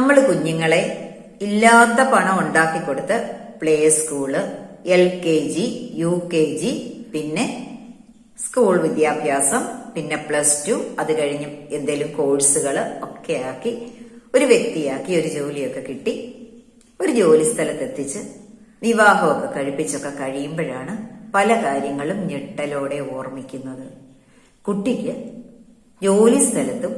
നമ്മൾ കുഞ്ഞുങ്ങളെ ഇല്ലാത്ത പണം ഉണ്ടാക്കി കൊടുത്ത് play school L K G U K G പിന്നെ സ്കൂൾ വിദ്യാഭ്യാസം പിന്നെ പ്ലസ് ടു അത് കഴിഞ്ഞ് എന്തെങ്കിലും കോഴ്സുകൾ ഒക്കെ ആക്കി ഒരു വ്യക്തിയാക്കി ഒരു ജോലിയൊക്കെ കിട്ടി. ഒരു ജോലി സ്ഥലത്തെത്തിച്ച് വിവാഹമൊക്കെ കഴിപ്പിച്ചൊക്കെ കഴിയുമ്പോഴാണ് പല കാര്യങ്ങളും ഞെട്ടലോടെ ഓർമ്മിക്കുന്നത്. കുട്ടിക്ക് ജോലി സ്ഥലത്തും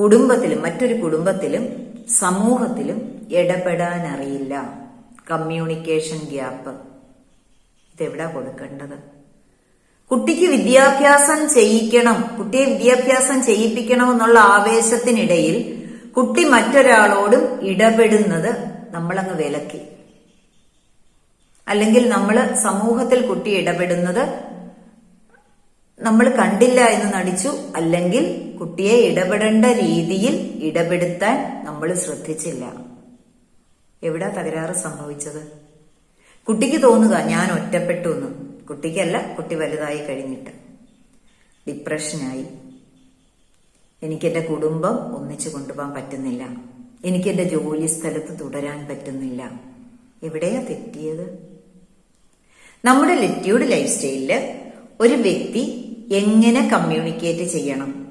കുടുംബത്തിലും മറ്റൊരു കുടുംബത്തിലും സമൂഹത്തിലും ഇടപെടാൻ അറിയില്ല കമ്മ്യൂണിക്കേഷൻ ഗ്യാപ്പ് ഇതെവിടാ കൊടുക്കേണ്ടത്? കുട്ടിക്ക് വിദ്യാഭ്യാസം ചെയ്യിക്കണം. കുട്ടിയെ വിദ്യാഭ്യാസം ചെയ്യിപ്പിക്കണം എന്നുള്ള ആവേശത്തിനിടയിൽ കുട്ടി മറ്റൊരാളോടും ഇടപെടുന്നത് നമ്മളങ്ങ് വിലക്കി. അല്ലെങ്കിൽ നമ്മൾ സമൂഹത്തിൽ കുട്ടി ഇടപെടുന്നത് നമ്മൾ കണ്ടില്ല എന്ന് നടിച്ചു അല്ലെങ്കിൽ കുട്ടിയെ ഇടപെടേണ്ട രീതിയിൽ ഇടപെടുത്താൻ നമ്മൾ ശ്രദ്ധിച്ചില്ല. എവിടാ തകരാറ് സംഭവിച്ചത്? കുട്ടിക്ക് തോന്നുക ഞാൻ ഒറ്റപ്പെട്ടു എന്ന് കുട്ടിക്കല്ല കുട്ടി വലുതായി കഴിഞ്ഞിട്ട്. ഡിപ്രഷനായി. എനിക്ക് എന്റെ കുടുംബം ഒന്നിച്ചു കൊണ്ടുപോകാൻ പറ്റുന്നില്ല. എനിക്ക് എന്റെ ജോലി സ്ഥലത്ത് തുടരാൻ പറ്റുന്നില്ല. എവിടെയാ തെറ്റിയത്? നമ്മുടെ ലിറ്റ്യൂഡ് ലൈഫ് സ്റ്റൈലിൽ ഒരു വ്യക്തി എങ്ങനെ കമ്മ്യൂണിക്കേറ്റ് ചെയ്യണം?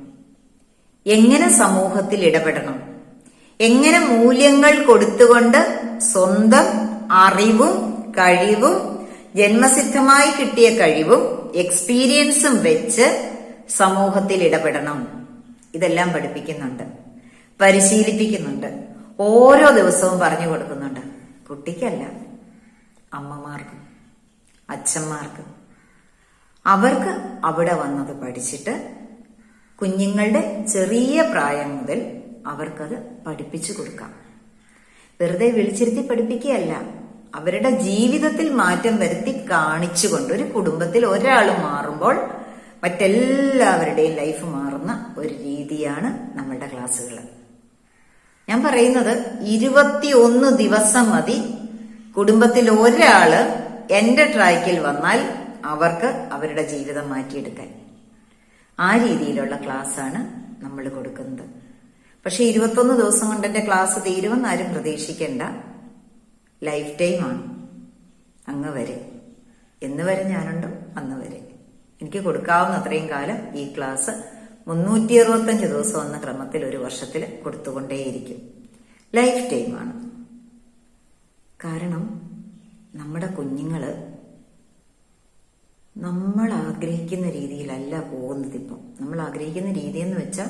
എങ്ങനെ സമൂഹത്തിൽ ഇടപെടണം? എങ്ങനെ മൂല്യങ്ങൾ കൊടുത്തുകൊണ്ട് സ്വന്തം അറിവും കഴിവും ജന്മസിദ്ധമായി കിട്ടിയ കഴിവും എക്സ്പീരിയൻസും വെച്ച് സമൂഹത്തിൽ ഇടപെടണം? ഇതെല്ലാം പഠിപ്പിക്കുന്നുണ്ട്. പരിശീലിപ്പിക്കുന്നുണ്ട്. ഓരോ ദിവസവും പറഞ്ഞു കൊടുക്കുന്നുണ്ട്. കുട്ടിക്കല്ല അമ്മമാർക്ക് അച്ഛന്മാർക്ക്. അവർക്ക് അവിടെ വന്നത് പഠിച്ചിട്ട് കുഞ്ഞുങ്ങളുടെ ചെറിയ പ്രായം മുതൽ അവർക്കത് പഠിപ്പിച്ചു കൊടുക്കാം. വെറുതെ വിളിച്ചിരുത്തി പഠിപ്പിക്കുകയല്ല അവരുടെ ജീവിതത്തിൽ മാറ്റം വരുത്തി കാണിച്ചുകൊണ്ട് ഒരു കുടുംബത്തിൽ ഒരാൾ മാറുമ്പോൾ മറ്റെല്ലാവരുടെയും ലൈഫ് മാറുന്ന ഒരു രീതിയാണ് നമ്മളുടെ ക്ലാസ്സുകൾ. ഞാൻ പറയുന്നത് ഇരുപത്തിയൊന്ന് ദിവസം മതി. കുടുംബത്തിൽ ഒരാൾ എന്റെ ട്രാക്കിൽ വന്നാൽ അവർക്ക് അവരുടെ ജീവിതം മാറ്റിയെടുക്കാൻ. ആ രീതിയിലുള്ള ക്ലാസ്സാണ് നമ്മൾ കൊടുക്കുന്നത്. പക്ഷെ ഇരുപത്തൊന്ന് ദിവസം കൊണ്ട് ക്ലാസ് തീരുമെന്ന് ആരും പ്രതീക്ഷിക്കേണ്ട. ലൈഫ് ടൈം ആണ്. അങ്ങ് വരെ. എന്ന് വരെ ഞാനുണ്ടോ. അന്ന് വരെ. എനിക്ക് കൊടുക്കാവുന്ന അത്രയും കാലം ഈ ക്ലാസ് മുന്നൂറ്റി അറുപത്തഞ്ച് ദിവസം എന്ന ക്രമത്തിൽ ഒരു വർഷത്തിൽ കൊടുത്തുകൊണ്ടേയിരിക്കും. ലൈഫ് ടൈമാണ് കാരണം നമ്മുടെ കുഞ്ഞുങ്ങൾ നമ്മൾ ആഗ്രഹിക്കുന്ന രീതിയിലല്ല പോകുന്നത് ഇപ്പം. നമ്മൾ ആഗ്രഹിക്കുന്ന രീതി എന്ന് വെച്ചാൽ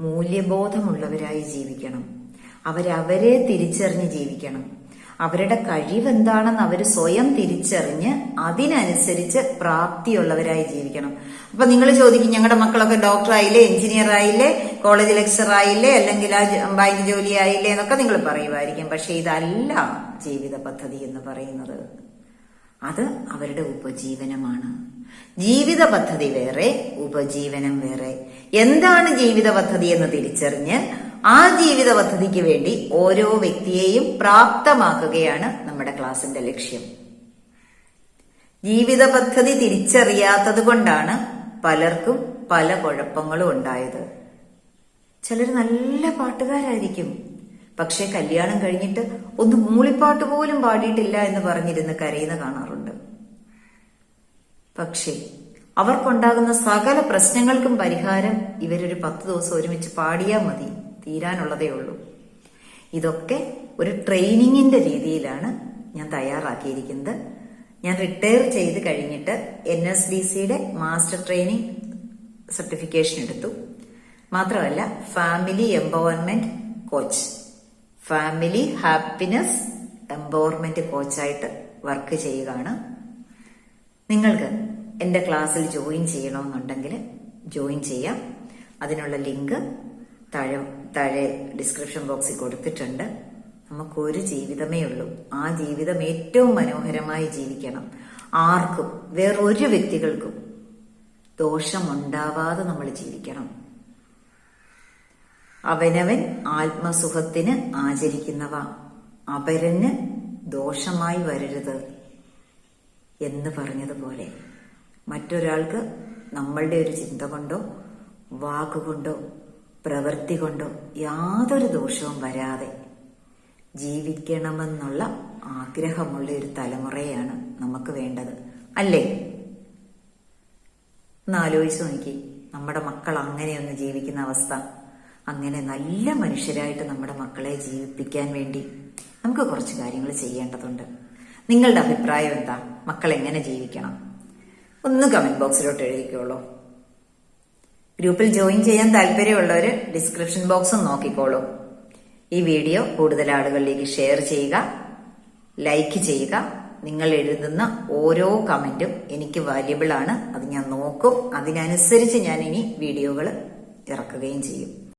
മൂല്യബോധമുള്ളവരായി ജീവിക്കണം. അവരവരെ തിരിച്ചറിഞ്ഞ് ജീവിക്കണം. അവരുടെ കഴിവ് എന്താണെന്ന് അവർ സ്വയം തിരിച്ചറിഞ്ഞ് അതിനനുസരിച്ച് പ്രാപ്തിയുള്ളവരായി ജീവിക്കണം. അപ്പൊ നിങ്ങൾ ചോദിക്കും ഞങ്ങളുടെ മക്കളൊക്കെ ഡോക്ടർ ആയില്ലേ എഞ്ചിനീയർ ആയില്ലേ കോളേജ് ലെക്ചർ ആയില്ലേ അല്ലെങ്കിൽ ആ ബാങ്ക് ജോലി ആയില്ലേ എന്നൊക്കെ നിങ്ങൾ പറയുമായിരിക്കും പക്ഷെ ഇതല്ല ജീവിത പദ്ധതി എന്ന് പറയുന്നത്. അത് അവരുടെ ഉപജീവനമാണ്. ജീവിത പദ്ധതി വേറെ ഉപജീവനം വേറെ. എന്താണ് ജീവിത പദ്ധതി എന്ന് തിരിച്ചറിഞ്ഞ് ആ ജീവിത പദ്ധതിക്ക് വേണ്ടി ഓരോ വ്യക്തിയെയും പ്രാപ്തമാക്കുകയാണ് നമ്മുടെ ക്ലാസിന്റെ ലക്ഷ്യം. ജീവിത പദ്ധതി തിരിച്ചറിയാത്തത് കൊണ്ടാണ് പലർക്കും പല കുഴപ്പങ്ങളും ഉണ്ടായത്. ചിലർ നല്ല പാട്ടുകാരായിരിക്കും. പക്ഷെ കല്യാണം കഴിഞ്ഞിട്ട് ഒന്ന് മൂളിപ്പാട്ട് പോലും പാടിയിട്ടില്ല എന്ന് പറഞ്ഞിരുന്ന് കരയുന്ന കാണാറുണ്ട്. പക്ഷേ അവർക്കുണ്ടാകുന്ന സകല പ്രശ്നങ്ങൾക്കും പരിഹാരം ഇവരൊരു പത്ത് ദിവസം ഒരുമിച്ച് പാടിയാൽ മതി തീരാനുള്ളതേ ഉള്ളൂ. ഇതൊക്കെ ഒരു ട്രെയിനിങ്ങിന്റെ രീതിയിലാണ് ഞാൻ തയ്യാറാക്കിയിരിക്കുന്നത്. ഞാൻ റിട്ടയർ ചെയ്ത് കഴിഞ്ഞിട്ട് എൻ എസ് ഡി സിയുടെ മാസ്റ്റർ ട്രെയിനിങ് സർട്ടിഫിക്കേഷൻ എടുത്തു. മാത്രമല്ല family empowerment coach. Family happiness empowerment കോച്ചായിട്ട് work ചെയ്യുകയാണ്. നിങ്ങൾക്ക് എന്റെ ക്ലാസ്സിൽ ജോയിൻ ചെയ്യണമെന്നുണ്ടെങ്കിൽ ജോയിൻ ചെയ്യാം. അതിനുള്ള ലിങ്ക് താഴെ താഴെ ഡിസ്ക്രിപ്ഷൻ ബോക്സിൽ കൊടുത്തിട്ടുണ്ട്. നമുക്കൊരു ജീവിതമേ ഉള്ളൂ. ആ ജീവിതം ഏറ്റവും മനോഹരമായി ജീവിക്കണം. ആർക്കും വേറൊരു വ്യക്തികൾക്കും ദോഷമുണ്ടാവാതെ നമ്മൾ ജീവിക്കണം. അവനവൻ ആത്മസുഖത്തിന് ആചരിക്കുന്നവ. അപരന് ദോഷമായി വരരുത് എന്ന് പറഞ്ഞതുപോലെ. മറ്റൊരാൾക്ക് നമ്മളുടെ ഒരു ചിന്ത കൊണ്ടോ വാക്കുകൊണ്ടോ പ്രവൃത്തി കൊണ്ടോ യാതൊരു ദോഷവും വരാതെ ജീവിക്കണമെന്നുള്ള ആഗ്രഹമുള്ള ഒരു തലമുറയാണ് നമുക്ക് വേണ്ടത്. അല്ലേ? ഒന്ന് ആലോചിച്ച് നോക്കി നമ്മുടെ മക്കൾ അങ്ങനെയൊന്ന് ജീവിക്കുന്ന അവസ്ഥ. അങ്ങനെ നല്ല മനുഷ്യരായിട്ട് നമ്മുടെ മക്കളെ ജീവിപ്പിക്കാൻ വേണ്ടി നമുക്ക് കുറച്ച് കാര്യങ്ങൾ ചെയ്യേണ്ടതുണ്ട്. നിങ്ങളുടെ അഭിപ്രായം എന്താ? മക്കൾ എങ്ങനെ ജീവിക്കണം? ഒന്ന് കമന്റ് ബോക്സിലോട്ട് എഴുതിക്കോളൂ. ഗ്രൂപ്പിൽ ജോയിൻ ചെയ്യാൻ താല്പര്യമുള്ളവർ ഡിസ്ക്രിപ്ഷൻ ബോക്സും നോക്കിക്കോളൂ. ഈ വീഡിയോ കൂടുതൽ ആളുകളിലേക്ക് ഷെയർ ചെയ്യുക ലൈക്ക് ചെയ്യുക. നിങ്ങൾ എഴുതുന്ന ഓരോ കമന്റും എനിക്ക് വാല്യബിൾ ആണ്. അത് ഞാൻ നോക്കും. അതിനനുസരിച്ച് ഞാൻ ഇനി വീഡിയോകൾ ഇറക്കുകയും ചെയ്യും.